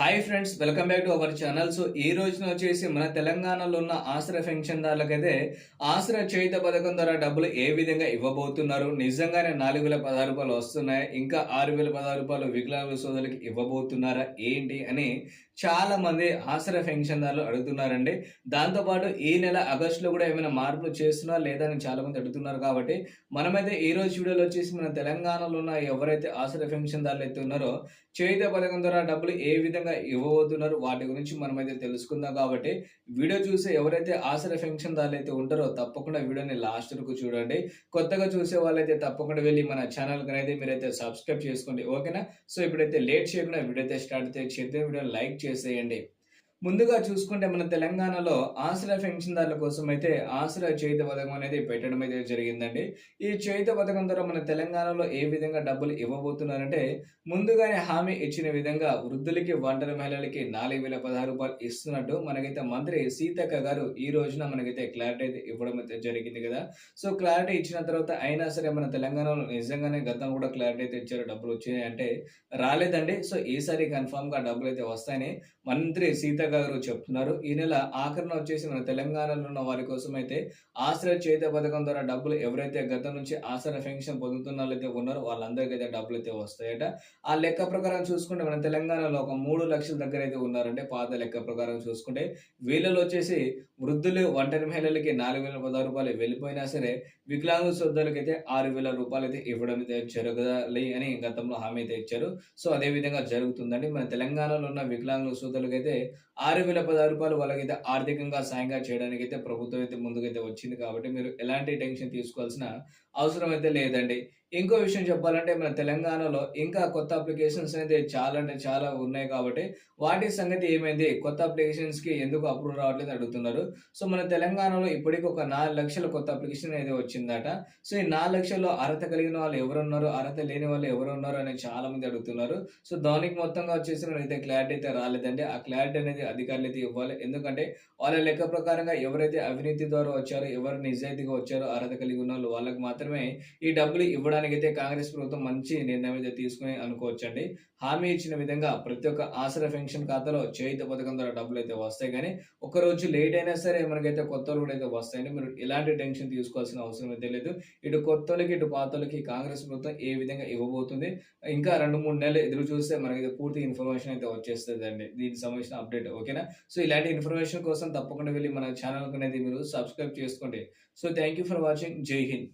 Hi friends welcome back to our channel. So ఈ రోజున వచ్చేసి మన తెలంగాణలో ఉన్న ఆశ్రయ పెన్షన్దారులకైతే ఆశ్రయ చేయుత పథకం ద్వారా డబ్బులు ఏ విధంగా ఇవ్వబోతున్నారు? నిజంగానే నాలుగు వేల పదహారు రూపాయలు వస్తున్నాయి? ఇంకా ఆరు వేల పదహారు రూపాయలు వికలాంగుల సోదరులకి ఇవ్వబోతున్నారా? ఏంటి అని చాలా మంది ఆశ్రయ పెన్షన్దారులు అడుగుతున్నారండి. దాంతోపాటు ఈ నెల ఆగస్టులో కూడా ఏమైనా మార్పులు చేస్తున్నారా లేదా అని చాలా మంది అడుగుతున్నారు కాబట్టి మనమైతే ఈ రోజు వీడియోలో వచ్చేసి మన తెలంగాణలో ఉన్న ఎవరైతే ఆశ్రయ పెన్షన్దారులు అయితే ఉన్నారో చేయుత పథకం ద్వారా డబ్బులు ఏ విధంగా ఇవ్వబోతున్నారు వాటి గురించి మనమైతే తెలుసుకుందాం కాబట్టి వీడియో చూసే ఎవరైతే ఆశ్రయ పెన్షన్ దారులు అయితే ఉంటారో తప్పకుండా వీడియోని లాస్ట్ వరకు చూడండి. కొత్తగా చూసే వాళ్ళైతే తప్పకుండా వెళ్ళి మన ఛానల్ అనేది మీరైతే సబ్స్క్రైబ్ చేసుకోండి. ఓకేనా? సో ఇప్పుడైతే లేట్ చేయకుండా వీడియో అయితే స్టార్ట్ అయితే చేద్దాం. వీడియో లైక్ చేసేయండి. ముందుగా చూసుకుంటే మన తెలంగాణలో ఆశ్రయ పెన్షన్దారుల కోసం అయితే ఆశ్రయ చేత పథకం అనేది పెట్టడం అయితే జరిగిందండి. ఈ చేత పథకం ద్వారా మన తెలంగాణలో ఏ విధంగా డబ్బులు ఇవ్వబోతున్నారంటే ముందుగానే హామీ ఇచ్చిన విధంగా వృద్ధులకి ఒంటరి మహిళలకి నాలుగు వేల పదహారు రూపాయలు ఇస్తున్నట్టు మనకైతే మంత్రి సీతక్క గారు ఈ రోజున మనకైతే క్లారిటీ అయితే ఇవ్వడం అయితే జరిగింది కదా. సో క్లారిటీ ఇచ్చిన తర్వాత అయినా సరే మన తెలంగాణలో నిజంగానే గతం కూడా క్లారిటీ అయితే ఇచ్చారు డబ్బులు వచ్చినాయి అంటే రాలేదండి. సో ఈసారి కన్ఫామ్గా డబ్బులు అయితే వస్తాయని మంత్రి సీత గారు చెప్తున్నారు. ఈ నెల ఆఖరణ వచ్చేసి మన తెలంగాణలో ఉన్న వారి కోసం అయితే ఆశ్రయ చేత పథకం ద్వారా డబ్బులు ఎవరైతే గతం నుంచి ఆశ్రయ పెన్షన్ పొందుతున్న వాళ్ళైతే ఉన్నారో వాళ్ళందరికీ అయితే డబ్బులు అయితే వస్తాయట. ఆ లెక్క ప్రకారం చూసుకుంటే మన తెలంగాణలో ఒక మూడు లక్షల దగ్గర అయితే ఉన్నారంటే పాత లెక్క ప్రకారం చూసుకుంటే. వీళ్ళలో వచ్చేసి వృద్ధులు ఒంటరి మహిళలకి నాలుగు వేల పదహారు రూపాయలు వెళ్ళిపోయినా సరే వికలాంగ సోదరులకి అయితే ఆరు వేల రూపాయలు అయితే ఇవ్వడం అయితే జరగాలి అని గతంలో హామీ అయితే ఇచ్చారు. సో అదే విధంగా జరుగుతుందండి. మన తెలంగాణలో ఉన్న వికలాంగుల సోదరులకి ఆరు వేల పదహారు రూపాయలు వాళ్ళకైతే ఆర్థికంగా సాయంగా చేయడానికి అయితే ప్రభుత్వం అయితే ముందుకైతే వచ్చింది కాబట్టి మీరు ఎలాంటి టెన్షన్ తీసుకోవాల్సిన అవసరం అయితే లేదండి. ఇంకో విషయం చెప్పాలంటే మన తెలంగాణలో ఇంకా కొత్త అప్లికేషన్స్ అనేది చాలా అంటే చాలా ఉన్నాయి కాబట్టి వాటి సంగతి ఏమైంది? కొత్త అప్లికేషన్స్కి ఎందుకు అప్రూవ్ రావట్లేదు అడుగుతున్నారు. సో మన తెలంగాణలో ఇప్పటికి ఒక నాలుగు లక్షల కొత్త అప్లికేషన్ అనేది వచ్చిందట. సో ఈ నాలుగు లక్షల్లో అర్హత కలిగిన వాళ్ళు ఎవరున్నారు? అర్హత లేని వాళ్ళు ఎవరు ఉన్నారు అని చాలా మంది అడుగుతున్నారు. సో దానికి మొత్తంగా వచ్చేసి మనకైతే క్లారిటీ అయితే రాలేదండి. ఆ క్లారిటీ అనేది అధికారులు అయితే ఇవ్వాలి. ఎందుకంటే వాళ్ళ లెక్క ప్రకారంగా ఎవరైతే అవినీతి ద్వారా వచ్చారో ఎవరు నిజాయితీగా వచ్చారో అర్హత కలిగి ఉన్న వాళ్ళు వాళ్ళకి మాత్రమే ఈ డబ్బులు ఇవ్వడానికి అయితే కాంగ్రెస్ ప్రభుత్వం మంచి నిర్ణయం అయితే తీసుకుని అనుకోవచ్చండి. హామీ ఇచ్చిన విధంగా ప్రతి ఒక్క ఆసరా పెన్షన్ ఖాతాలో చేయుత పథకం ద్వారా డబ్బులు అయితే వస్తాయి. కానీ ఒక రోజు లేట్ అయినా సరే మనకైతే కొత్త కూడా అయితే వస్తాయండి. మీరు ఎలాంటి టెన్షన్ తీసుకోవాల్సిన అవసరం అయితే లేదు. ఇటు కొత్తలకి ఇటు పాతలకి కాంగ్రెస్ ప్రభుత్వం ఏ విధంగా ఇవ్వబోతుంది? ఇంకా రెండు మూడు నెలలు ఎదురు చూస్తే మనకైతే పూర్తి ఇన్ఫర్మేషన్ అయితే వచ్చేస్తుంది అండి దీనికి సంబంధించిన అప్డేట్ ఓకేనా? సో ఇలాంటి ఇన్ఫర్మేషన్ కోసం తప్పకుండా వెళ్ళి మన ఛానల్ అనేది మీరు సబ్స్క్రైబ్ చేసుకోండి. So thank you for watching. జై హింద్.